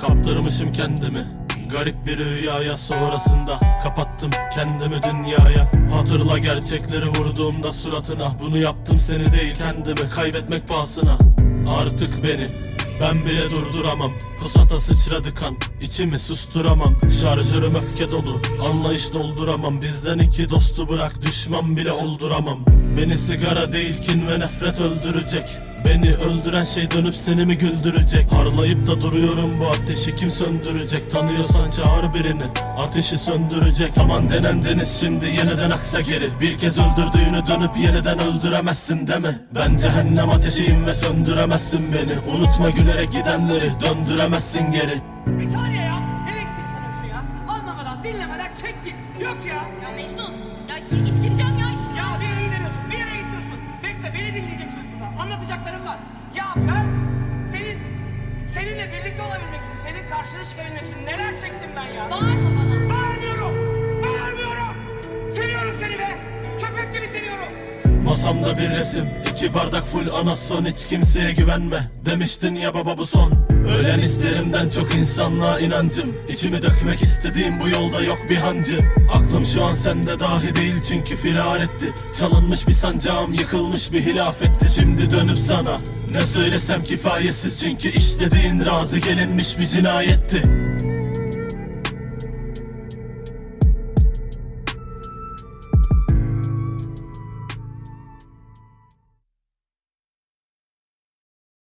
Kaptırmışım kendimi. Garip bir rüyaya sonrasında Kapattım kendimi dünyaya. Hatırla gerçekleri vurduğumda suratına. Bunu yaptım seni değil kendimi Kaybetmek pahasına. Artık beni ben bile durduramam. Pusata sıçradı kan içimi susturamam. Şarjörüm öfke dolu Anlayış dolduramam. Bizden iki dostu bırak Düşman bile olduramam. Beni sigara değil kin ve nefret öldürecek Beni öldüren şey dönüp seni mi güldürecek Harlayıp da duruyorum bu ateşi kim söndürecek Tanıyorsan çağır birini ateşi söndürecek Zaman denen deniz şimdi yeniden aksa geri Bir kez öldürdüğünü dönüp yeniden öldüremezsin deme Ben cehennem ateşiyim ve söndüremezsin beni Unutma gülerek gidenleri döndüremezsin geri Bir saniye ya. Nereye gittin sanıyorsun ya? Anlamadan, dinlemeden çek git. Yok ya. Ya Mecnun, ya git, git gideceğim ya burada. Anlatacaklarım var. Ya ben senin, seninle birlikte olabilmek için, senin karşına çıkabilmek için neler çektim ben ya? Bağırma bana. Bağırmıyorum, Masamda bir resim iki bardak full anason hiç kimseye güvenme. Demiştin ya baba bu son. Ölen hislerimden çok insanlığa inancım. İçimi dökmek istediğim bu yolda yok bir hancı. Aklım şu an sende dahi değil çünkü firar etti. Çalınmış bir sancağım yıkılmış bir hilafetti. Şimdi dönüp sana ne söylesem kifayetsiz Çünkü işlediğin razı gelinmiş bir cinayetti